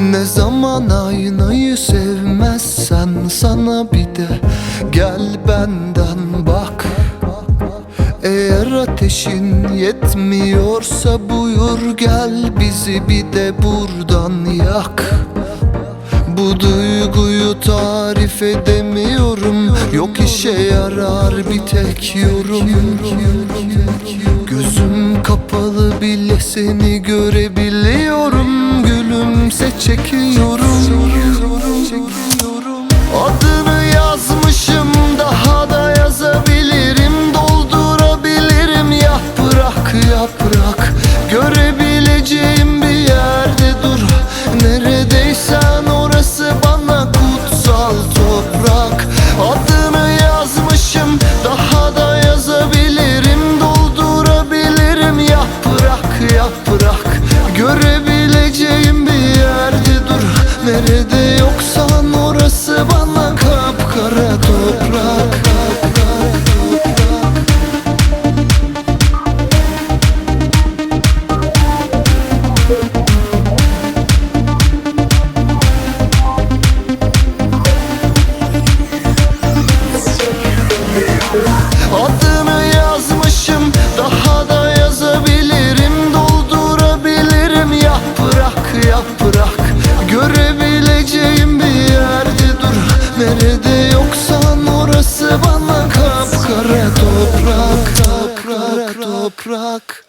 Ne zaman aynayı sevmezsen sana bir de gel benden bak. Eğer ateşin yetmiyorsa buyur gel bizi bir de buradan yak. Bu duyguyu tarif edemiyorum Yok işe yarar bir tek yorum. Gözüm kapalı bile seni görebiliyorum Gülümse çekiyorum. Adını yazmışım daha da yazabilirim. Doldurabilirim yaprak yaprak Görebileceğim bir yerde dur. Neredeysen orası bana kutsal toprak. Adını Nerede yoksan orası bana kapkara toprak. Adını yazmışım daha da yazabilirim Doldurabilirim. Yaprak yaprak Görebilirim. Nerede yoksan orası bana kapkara toprak Kapkara toprak.